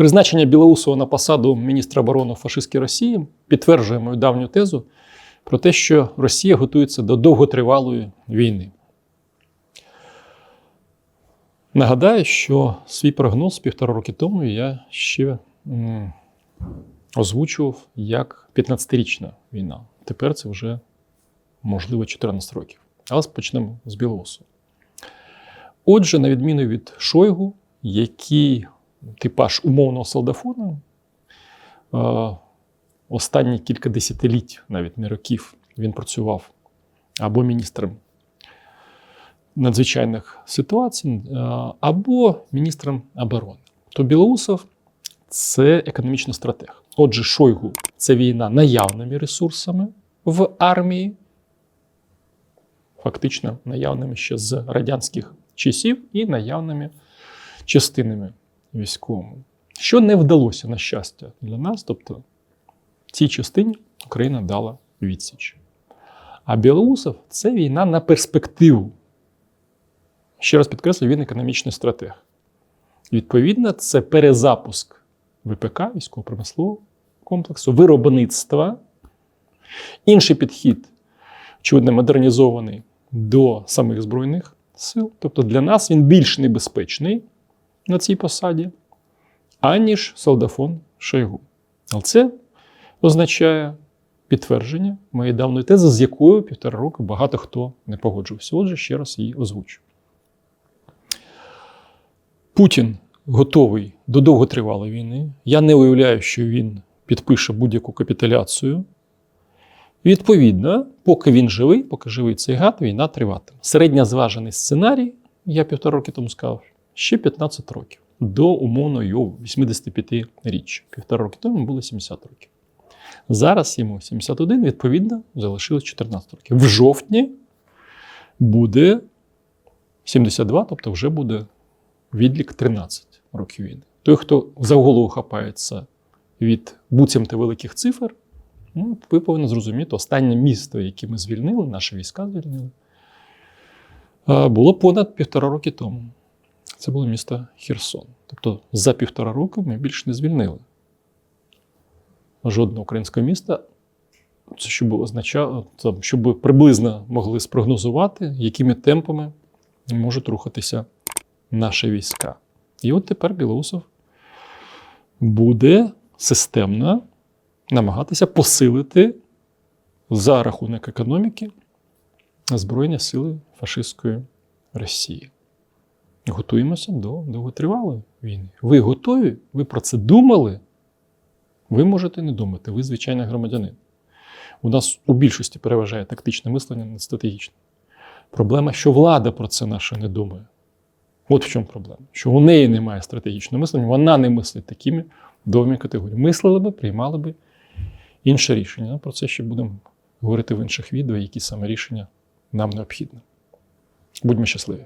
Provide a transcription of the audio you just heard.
Призначення Білоусова на посаду міністра оборони фашистської Росії підтверджує мою давню тезу про те, що Росія готується до довготривалої війни. Нагадаю, що свій прогноз півтора роки тому я ще озвучував як 15-річна війна. Тепер це вже можливо 14 років. Але почнемо з Білоусу. Отже, на відміну від Шойгу, який типаж умовного солдафона, е, останні кілька десятиліть, навіть не років, він працював або міністром надзвичайних ситуацій, е, або міністром оборони. То Білоусов це економічний стратег. Отже, Шойгу це війна наявними ресурсами в армії, фактично наявними ще з радянських часів і наявними частинами військовими. Що не вдалося, на щастя, для нас, тобто цій частині Україна дала відсіч. А Білоусов це війна на перспективу. Ще раз підкреслюю, він економічний стратег. Відповідно, це перезапуск ВПК, військово-промислового комплексу, виробництва. Інший підхід, очевидно, модернізований до самих Збройних сил. Тобто для нас він більш небезпечний на цій посаді, аніж солдафон Шойгу. Але це означає підтвердження моєї давної тези, з якою півтора року багато хто не погоджувався. Отже, ще раз її озвучу. Путін готовий до довготривалої війни. Я не уявляю, що він підпише будь-яку капітуляцію. Відповідно, поки він живий, поки живий цей гад, війна триватиме. Середньозважений сценарій, я півтора роки тому сказав, ще 15 років до умовно його 85-річчя. Півтора роки тому було 70 років. Зараз йому 71, відповідно, залишилось 14 років. В жовтні буде 72, тобто вже буде відлік 13 років війни. Той, хто за голову хапається від буцімте великих цифр, ну, ви повинні зрозуміти, останнє місто, яке ми звільнили, наші війська звільнили, було понад півтора роки тому. Це було місто Херсон. Тобто за півтора року ми більше не звільнили жодного українського міста. Це щоб означало, щоб приблизно могли спрогнозувати, якими темпами можуть рухатися наші війська. І от тепер Білоусов буде системно намагатися посилити за рахунок економіки Збройні сили фашистської Росії. Готуємося до довготривалої війни. Ви готові? Ви про це думали? Ви можете не думати, ви звичайний громадянин. У нас у більшості переважає тактичне мислення над стратегічним. Проблема, що влада про це наше не думає. От в чому проблема. Що у неї немає стратегічного мислення, вона не мислить такими довгими категоріями. Мислили би, приймали би інше рішення. Про це ще будемо говорити в інших відео, які саме рішення нам необхідні. Будьмо щасливі!